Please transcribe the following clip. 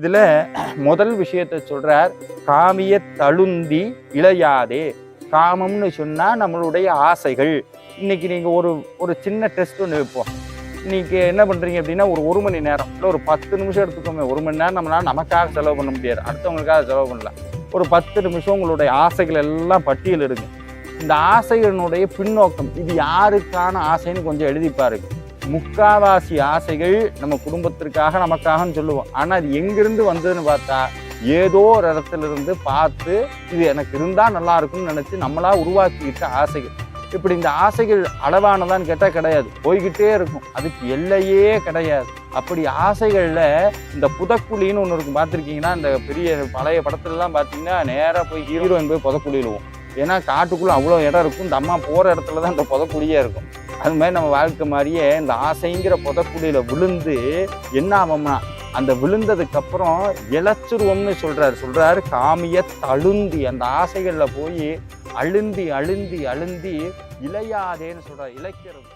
இதுல முதல் விஷயத்த சொல்றார் காமிய தழுந்தி இளையாதே காமம்னு சொன்னா நம்மளுடைய ஆசைகள். இன்னைக்கு நீங்க ஒரு ஒரு சின்ன டெஸ்ட் ஒன்று வைப்போம். இன்னைக்கு என்ன பண்றீங்க அப்படின்னா ஒரு ஒரு மணி நேரம் இல்லை ஒரு பத்து நிமிஷம் எடுத்துக்கோமே ஒரு மணி நேரம் நம்மளால நமக்காக செலவு பண்ண முடியாது. அடுத்தவங்களுக்காக செலவு பண்ணலாம். ஒரு பத்து நிமிஷம் உங்களுடைய ஆசைகள் எல்லாம் பட்டியல் எடுங்க இந்த ஆசைகளினுடைய பின்னோக்கம் இது யாருக்கான ஆசைன்னு கொஞ்சம் எழுதி பாருங்க. முக்காவாசி ஆசைகள் நம்ம குடும்பத்திற்காக நமக்காகன்னு சொல்லுவோம். ஆனால் அது எங்கிருந்து வந்ததுன்னு பார்த்தா ஏதோ ஒரு இடத்துல இருந்து பார்த்து இது எனக்கு இருந்தால் நல்லா இருக்கும்னு நினச்சி நம்மளா உருவாக்கிக்கிட்ட ஆசைகள். இப்படி இந்த ஆசைகள் அளவானதான்னு கேட்டால் கிடையாது. போய்கிட்டே இருக்கும். அதுக்கு எல்லையே கிடையாது. அப்படி ஆசைகளில் இந்த புதக்குழின்னு ஒன்று இருக்கும். பார்த்துருக்கீங்கன்னா இந்த பெரிய பழைய படத்துலலாம் பார்த்தீங்கன்னா நேராக போய் ஹீரோயின் போய் புதக்குழிடுவோம் ஏன்னா காட்டுக்குள்ளே அவ்வளோ இடம் இருக்கும். இந்த அம்மா போகிற இடத்துல தான் இந்த புதக்குழியே இருக்கும். அது மாதிரி நம்ம வாழ்க்கை மாதிரியே இந்த ஆசைங்கிற புதக்குழியில் விழுந்து என்ன ஆகும்னா அந்த விழுந்ததுக்கப்புறம் இழைச்சிருவோம்னு சொல்கிறார் சொல்றாரு காமிய தழுந்தி. அந்த ஆசைகளில் போய் அழுந்தி அழுந்தி அழுந்தி இழையாதேன்னு சொல்கிறார் இழைக்கிறது.